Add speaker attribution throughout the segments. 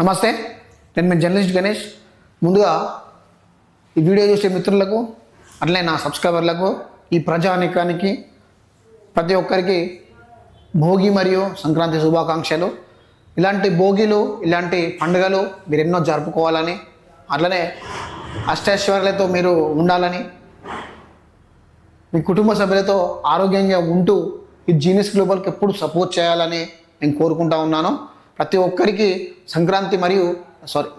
Speaker 1: నమస్తే నేను మీ జర్నలిస్ట్ గణేష్. ముందుగా ఈ వీడియో చూసే మిత్రులకు అట్లే నా సబ్స్క్రైబర్లకు ఈ ప్రజానికానికి ప్రతి ఒక్కరికి భోగి మరియు సంక్రాంతి శుభాకాంక్షలు. ఇలాంటి భోగిలు ఇలాంటి పండుగలు మీరు ఎన్నో జరుపుకోవాలని అట్లనే అష్టైశ్వర్యాలతో మీరు ఉండాలని మీ కుటుంబ సభ్యులతో ఆరోగ్యంగా ఉంటూ ఈ జీనియస్ గ్లోబల్కి ఎప్పుడు సపోర్ట్ చేయాలని నేను కోరుకుంటా ఉన్నాను. ప్రతి ఒక్కరికి సంక్రాంతి మరియు సారీ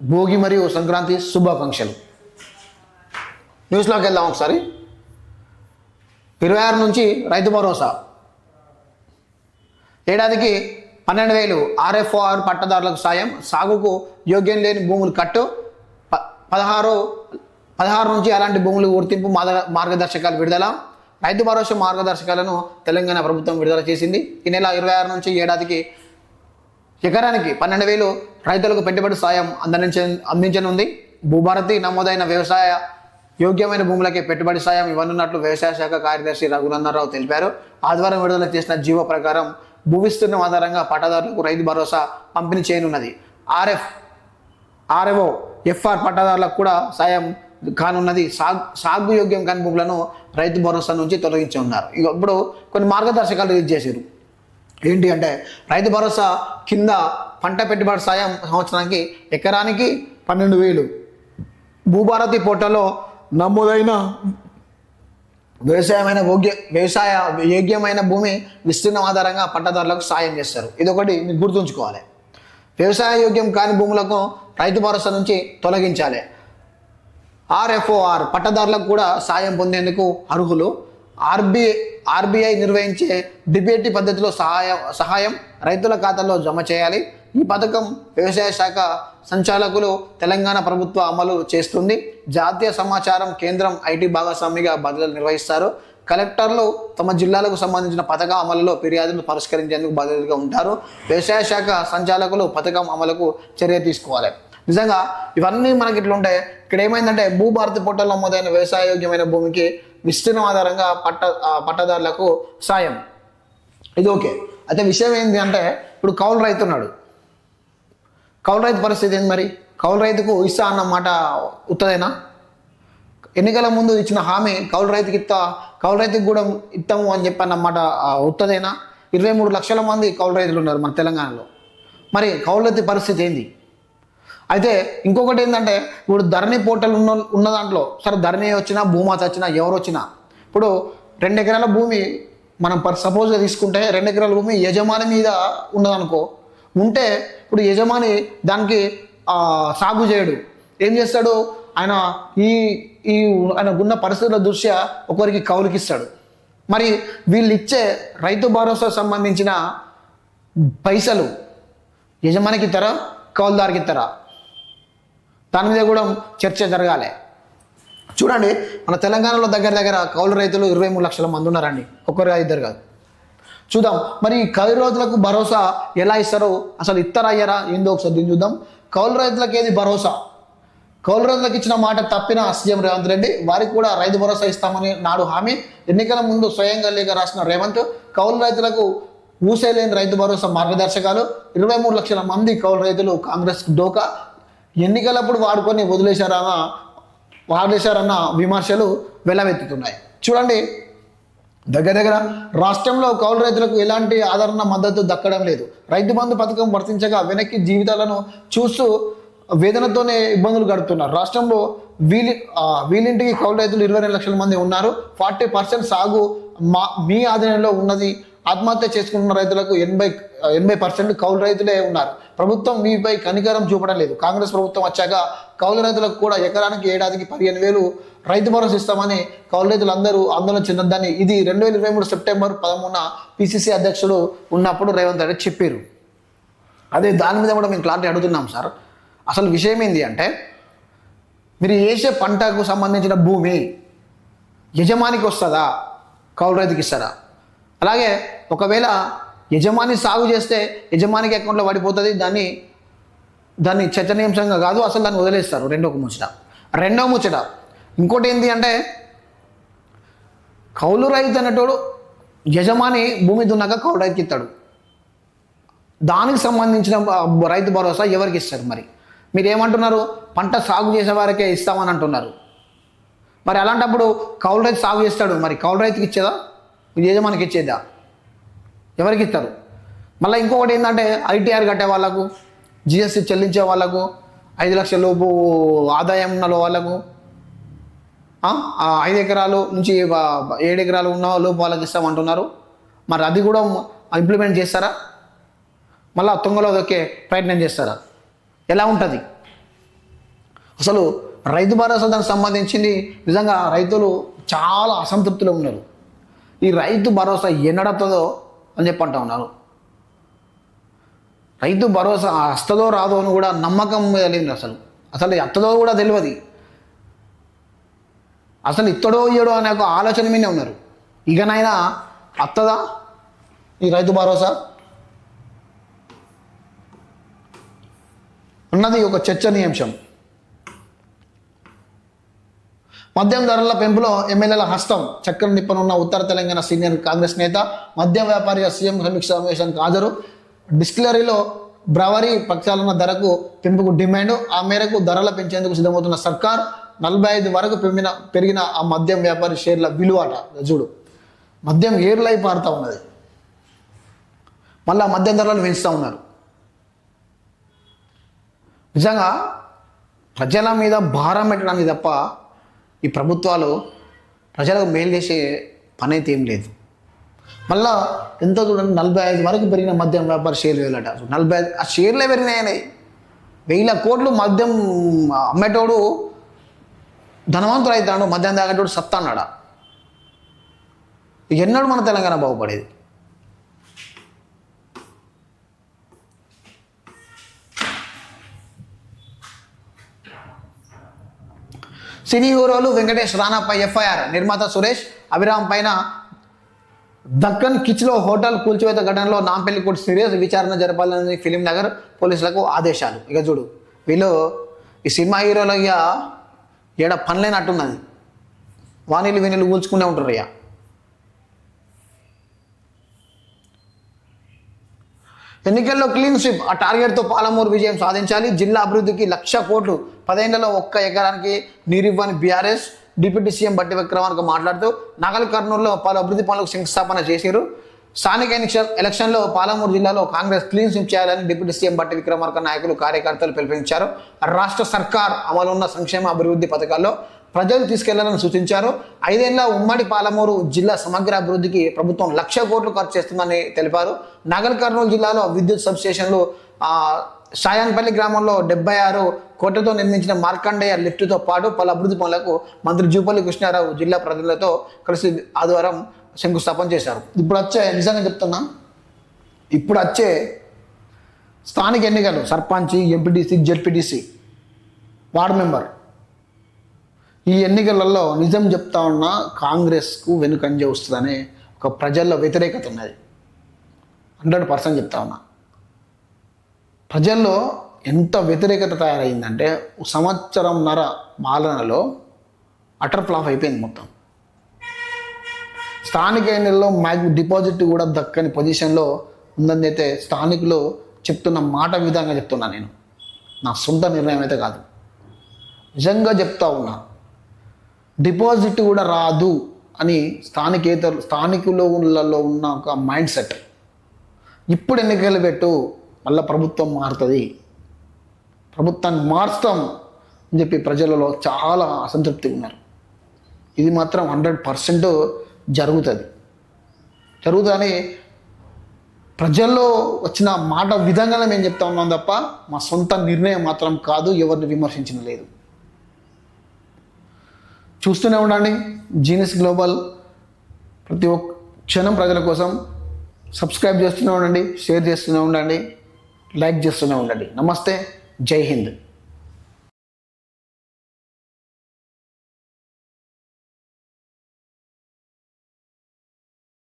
Speaker 1: భోగి మరియు సంక్రాంతి శుభాకాంక్షలు న్యూస్లోకి వెళ్దాం ఒకసారి. ఇరవై ఆరు నుంచి రైతు భరోసా. ఏడాదికి పన్నెండు వేలు ఆర్ఎఫ్ఓఆర్ పట్టదారులకు సాయం సాగుకు యోగ్యం లేని భూములు కట్టు ప పదహారు పదహారు నుంచి అలాంటి భూములు గుర్తింపు మార్గదర్శకాలు విడుదల రైతు భరోసా మార్గదర్శకాలను తెలంగాణ ప్రభుత్వం విడుదల చేసింది. ఈ నెల ఇరవై ఆరు నుంచి ఏడాదికి ఎకరానికి పన్నెండు వేలు రైతులకు పెట్టుబడి సాయం అందించ అందించనుంది. భూభారతి నమోదైన వ్యవసాయ యోగ్యమైన భూములకే పెట్టుబడి సాయం ఇవ్వనున్నట్లు వ్యవసాయ శాఖ కార్యదర్శి రఘునందనరావు తెలిపారు. ఆదివారం విడుదల చేసిన జీవో ప్రకారం భూవిస్తీర్ణం ఆధారంగా పట్టాదారులకు రైతు భరోసా పంపిణీ చేయనున్నది. ఆర్ఎఫ్ ఆర్ఎఓ ఎఫ్ఆర్ పట్టాదారులకు కూడా సాయం కానున్నది. సాగు సాగు యోగ్యం కాని భూములను రైతు భరోసా నుంచి తొలగించి ఉన్నారు ఇక ఇప్పుడు కొన్ని మార్గదర్శకాలు రిలీజ్ చేశారు. ఏంటి అంటే రైతు భరోసా కింద పంట పెట్టుబడి సాయం సంవత్సరానికి ఎకరానికి పన్నెండు వేలు. భూభారతి పోర్టల్లో నమోదైన వ్యవసాయమైన యోగ్య వ్యవసాయ యోగ్యమైన భూమి విస్తీర్ణం ఆధారంగా పంటదారులకు సాయం చేస్తారు. ఇది ఒకటి మీరు గుర్తుంచుకోవాలి. వ్యవసాయ యోగ్యం కాని భూములకు రైతు భరోసా నుంచి తొలగించాలి. ఆర్ఎఫ్ఓఆర్ పట్టదారులకు కూడా సాయం పొందేందుకు అర్హులు. ఆర్బీఐ ఆర్బీఐ నిర్వహించే డిబేటీ పద్ధతిలో సహాయం సహాయం రైతుల ఖాతాలో జమ చేయాలి. ఈ పథకం వ్యవసాయ శాఖ సంచాలకులు తెలంగాణ ప్రభుత్వ అమలు చేస్తుంది. జాతీయ సమాచారం కేంద్రం ఐటీ భాగస్వామిగా బాధ్యతలు నిర్వహిస్తారు. కలెక్టర్లు తమ జిల్లాలకు సంబంధించిన పథకం అమలులో ఫిర్యాదులు పరిష్కరించేందుకు బాధ్యతగా ఉంటారు. వ్యవసాయ శాఖ సంచాలకులు పథకం అమలుకు చర్య తీసుకోవాలి. నిజంగా ఇవన్నీ మనకి ఇట్లుంటే ఇక్కడ ఏమైందంటే భూభారతి పోర్టల్ నమోదైన వ్యవసాయోగ్యమైన భూమికి విస్తీర్ణం ఆధారంగా పట్ట పట్టదారులకు సాయం. ఇది ఓకే. అయితే విషయం ఏంటి అంటే ఇప్పుడు కౌలు రైతు ఉన్నాడు. కౌలు రైతు పరిస్థితి ఏంది మరి? కౌలు రైతుకు ఇస్తా అన్న మాట ఉత్తదేనా? ఎన్నికల ముందు ఇచ్చిన హామీ కౌలు రైతుకి ఇస్తా కౌలు రైతుకి కూడా ఇస్తాము అని చెప్పి అన్నమాట ఉత్తదేనా? ఇరవై మూడు లక్షల మంది కౌలు రైతులు ఉన్నారు మన తెలంగాణలో. మరి కౌలు రైతు పరిస్థితి ఏంది? అయితే ఇంకొకటి ఏంటంటే ఇప్పుడు ధరణి పోర్టల్ ఉన్న ఉన్న దాంట్లో సరే ధరణి వచ్చినా భూమాత వచ్చినా ఎవరు వచ్చినా ఇప్పుడు రెండు ఎకరాల భూమి మనం పర్ సపోజ్గా తీసుకుంటే రెండు ఎకరాల భూమి యజమాని మీద ఉన్నదనుకో ఉంటే ఇప్పుడు యజమాని దానికి సాగు చేయడు. ఏం చేస్తాడు? ఆయన ఈ ఈ ఆయన ఉన్న పరిస్థితుల దృష్ట్యా ఒకరికి కౌలుకి ఇస్తాడు మరి వీళ్ళు ఇచ్చే రైతు భరోసా సంబంధించిన పైసలు యజమానికి ఇస్తారా కౌలుదారికి ఇస్తారా దాని మీద కూడా చర్చ జరగాలి. చూడండి మన తెలంగాణలో దగ్గర దగ్గర కౌలు రైతులు ఇరవై మూడు లక్షల మంది ఉన్నారండి. ఒకరు ఇద్దరు కాదు. చూద్దాం మరి కౌలు రైతులకు భరోసా ఎలా ఇస్తారో? అసలు ఇస్తారా అయ్యారా ఏందో ఒకసారి దీన్ని చూద్దాం. కౌలు రైతులకు ఏది భరోసా? కౌలు రైతులకు ఇచ్చిన మాట తప్పిన సీఎం రేవంత్ రెడ్డి వారికి కూడా రైతు భరోసా ఇస్తామని నాడు హామీ. ఎన్నికల ముందు స్వయంగా లేఖ రాసిన రేవంత్ కౌలు రైతులకు ఊసేలేని రైతు భరోసా మార్గదర్శకాలు. ఇరవై మూడు లక్షల మంది కౌలు రైతులు కాంగ్రెస్ డోకా ఎన్నికలప్పుడు వాడుకొని వదిలేశారన్న వాడేశారన్న విమర్శలు వెల్లవెత్తుతున్నాయి చూడండి దగ్గర దగ్గర రాష్ట్రంలో కౌలు రైతులకు ఎలాంటి ఆదరణ మద్దతు దక్కడం లేదు. రైతు బంధు పథకం వర్తించగా వెనక్కి జీవితాలను చూస్తూ వేదనతోనే ఇబ్బందులు గడుపుతున్నారు. రాష్ట్రంలో వీలి వీలింటికి కౌలు రైతులు ఇరవై రెండు లక్షల మంది ఉన్నారు. ఫార్టీ పర్సెంట్ సాగు మా మీ ఆధీనంలో ఉన్నది ఆత్మహత్య చేసుకుంటున్న రైతులకు ఎనభై ఎనభై పర్సెంట్ కౌలు రైతులే ఉన్నారు. ప్రభుత్వం మీపై కనికరం చూపడం లేదు కాంగ్రెస్ ప్రభుత్వం వచ్చాక కౌలు రైతులకు కూడా ఎకరానికి ఏడాదికి పదిహేను వేలు రైతు భరోసా ఇస్తామని కౌలు రైతులు అందరూ ఆందోళన చెందొద్దని ఇది రెండు వేల ఇరవై మూడు సెప్టెంబర్ పదమూడున పిసిసి అధ్యక్షుడు ఉన్నప్పుడు రేవంత్ రెడ్డి చెప్పారు. అదే దాని మీద కూడా మేము క్లారిటీ అడుగుతున్నాం సార్. అసలు విషయం ఏంటి అంటే మీరు వేసే పంటకు సంబంధించిన భూమి యజమానికి వస్తుందా? కౌలు రైతుకి ఇస్తారా అలాగే ఒకవేళ యజమాని సాగు చేస్తే యజమానికి అకౌంట్లో పడిపోతుంది దాన్ని దాన్ని చర్చనీయాంశంగా కాదు అసలు దాన్ని వదిలేస్తారు రెండో ఒక ముచ్చట. రెండో ముచ్చట. ఇంకోటి ఏంటి అంటే కౌలు రైతు అనేటోడు యజమాని భూమి దున్నాక కౌలు రైతుకి ఇస్తాడు. దానికి సంబంధించిన రైతు భరోసా ఎవరికి ఇస్తారు మరి? మీరు ఏమంటున్నారు పంట సాగు చేసే వారికే ఇస్తామని అంటున్నారు. మరి అలాంటప్పుడు కౌలు రైతు సాగు చేస్తాడు మరి కౌలు రైతుకి ఇచ్చేదా? యజమానికి ఇచ్చేదా ఎవరికి ఇస్తారు? మళ్ళీ ఇంకొకటి ఏంటంటే ఐటీఆర్ కట్టే వాళ్ళకు జిఎస్టీ చెల్లించే వాళ్ళకు ఐదు లక్షల లోపు ఆదాయం ఉన్న వాళ్ళకు ఐదు ఎకరాలు నుంచి ఏడు ఎకరాలు ఉన్న లోపు వాళ్ళకి ఇస్తామంటున్నారు. మరి అది కూడా ఇంప్లిమెంట్ చేస్తారా? మళ్ళీ తుంగలో దొక్కే ప్రయత్నం చేస్తారా? ఎలా ఉంటుంది? అసలు రైతు భరోసా దానికి సంబంధించింది నిజంగా రైతులు చాలా అసంతృప్తిలో ఉన్నారు. ఈ రైతు భరోసా ఎన్నడవుతుందో అని చెప్పి అంటా ఉన్నారు. రైతు భరోసా అస్తదో రాదో అని కూడా నమ్మకం లేదు అసలు. అసలు అత్తదో కూడా తెలియదు అసలు ఇత్తడో ఇయ్యడో అనే ఒక ఆలోచన మీదే ఉన్నారు. ఇకనైనా అత్తదా ఈ రైతు భరోసా? ఉన్నది ఒక చర్చనీయాంశం. మద్యం ధరల పెంపులో ఎమ్మెల్యేల హస్తం. చక్రం నిప్పనున్న ఉత్తర తెలంగాణ సీనియర్ కాంగ్రెస్ నేత మద్యం వ్యాపారి సీఎం సమీక్ష సమావేశానికి హాజరు. డిస్టిలరీలో బ్రవరీ పక్షాలున్న ధరకు పెంపుకు డిమాండ్. ఆ మేరకు ధరల పెంచేందుకు సిద్ధమవుతున్న సర్కార్ నలభై ఐదు వరకు పెంపిన పెరిగిన ఆ మద్యం వ్యాపారి షేర్ల విలువాట. చూడు మద్యం ఏర్లై పారుతూ ఉన్నది. మళ్ళీ మద్యం ధరలు పెంచుతూ ఉన్నారు. నిజంగా ప్రజల మీద భారం పెట్టడానికి తప్ప ఈ ప్రభుత్వాలు ప్రజలకు మేలు చేసే పని అయితే ఏం లేదు. మళ్ళా ఎంతో చూడండి నలభై ఐదు వరకు పెరిగిన మద్యం వ్యాపార షేర్లు వేలట నలభై ఐదు ఆ షేర్లే పెరిగినాయని. వేల కోట్లు మద్యం అమ్మేటోడు ధనవంతుడు అవుతాడు మద్యం తాగేటోడు సత్తా అన్నాడా? ఎన్నడూ మన తెలంగాణ బాగుపడేది. సినీ హీరోలు వెంకటేష్ రానాపై ఎఫ్ఐఆర్ నిర్మాత సురేష్ అభిరామ్ పైన దక్కన్ కిచ్లో హోటల్ కూల్చివేత ఘటనలో నాంపల్లి కోర్టు సీరియస్ విచారణ జరపాలని ఫిలిం నగర్ పోలీసులకు ఆదేశాలు. ఇక చూడు వీళ్ళు ఈ సినిమా హీరోలు ఇక ఏడ పనిలేనట్టున్నది వానీలు వీణిలు కూల్చుకునే ఉంటారు ఇక ఎన్నికల్లో క్లీన్ స్విప్ ఆ టార్గెట్తో పాలమూరు విజయం సాధించాలి. జిల్లా అభివృద్ధికి లక్ష కోట్లు పదేళ్ళలో ఒక్క ఎకరానికి నీరివ్వని BRS deputy CM Bhatti Vikramarka మాట్లాడుతూ నగల్ కర్నూలులో పలు అభివృద్ధి పనులకు శంకుస్థాపన చేశారు స్థానిక ఎన్నిక- ఎలక్షన్లో పాలమూరు జిల్లాలో కాంగ్రెస్ క్లీన్ స్వీప్ చేయాలని డిప్యూటీ సీఎం బట్టి విక్రమార్క నాయకులు కార్యకర్తలు పిలుపునిచ్చారు. రాష్ట్ర సర్కార్ అమలు ఉన్న సంక్షేమ అభివృద్ధి పథకాల్లో ప్రజలు తీసుకెళ్ళాలని సూచించారు. ఐదేళ్ళ ఉమ్మడి పాలమూరు జిల్లా సమగ్ర అభివృద్ధికి ప్రభుత్వం లక్ష కోట్లు ఖర్చు చేస్తుందని తెలిపారు. నగర్ కర్నూలు జిల్లాలో విద్యుత్ సబ్స్టేషన్లు సాయంపల్లి గ్రామంలో డెబ్బై ఆరు కోట్లతో నిర్మించిన మార్కండేయ లిఫ్ట్తో పాటు పలు అభివృద్ధి పనులకు మంత్రి జూపల్లి కృష్ణారావు జిల్లా ప్రజలతో కలిసి ఆదివారం శంకుస్థాపన చేశారు. ఇప్పుడు వచ్చే నిజంగా చెప్తున్నా ఇప్పుడు వచ్చే స్థానిక ఎన్నికలు sarpanch MPTC ZPTC ward member ఈ ఎన్నికలలో నిజం చెప్తా ఉన్నా కాంగ్రెస్కు వెనుకంజ వస్తుందనే ఒక ప్రజల్లో వ్యతిరేకత ఉన్నది. హండ్రెడ్ పర్సెంట్ చెప్తా ఉన్నా. ప్రజల్లో ఎంత వ్యతిరేకత తయారైందంటే సంవత్సరంన్నర పాలనలో అటర్ ఫ్లాప్ అయిపోయింది మొత్తం. స్థానిక ఎన్నికల్లో మ్యాగ్ డిపాజిట్ కూడా దక్కని పొజిషన్లో ఉందని అయితే స్థానికులు చెప్తున్న మాట విధంగా చెప్తున్నా నేను. నా సొంత నిర్ణయం అయితే కాదు. నిజంగా చెప్తా ఉన్నా డిపాజిట్ కూడా రాదు అని స్థానికేతరు స్థానికులలో ఉన్న ఒక మైండ్ సెట్. ఇప్పుడు ఎన్నికలు పెట్టు మళ్ళీ ప్రభుత్వం మారుతుంది. ప్రభుత్వాన్ని మార్చుతాం అని చెప్పి ప్రజలలో చాలా అసంతృప్తి ఉన్నారు. ఇది మాత్రం హండ్రెడ్ పర్సెంట్ జరుగుతుంది. జరుగుతుందని ప్రజల్లో వచ్చిన మాట విధంగానే మేము చెప్తా ఉన్నాం తప్ప మా సొంత నిర్ణయం మాత్రం కాదు ఎవరిని విమర్శించిన లేదు. చూస్తూనే ఉండండి జీనియస్ గ్లోబల్ ప్రతి ఒక్క క్షణం ప్రజల కోసం సబ్స్క్రైబ్ చేస్తూనే ఉండండి షేర్ చేస్తూనే ఉండండి. లైక్ చేస్తూనే ఉండండి. నమస్తే జై హింద్.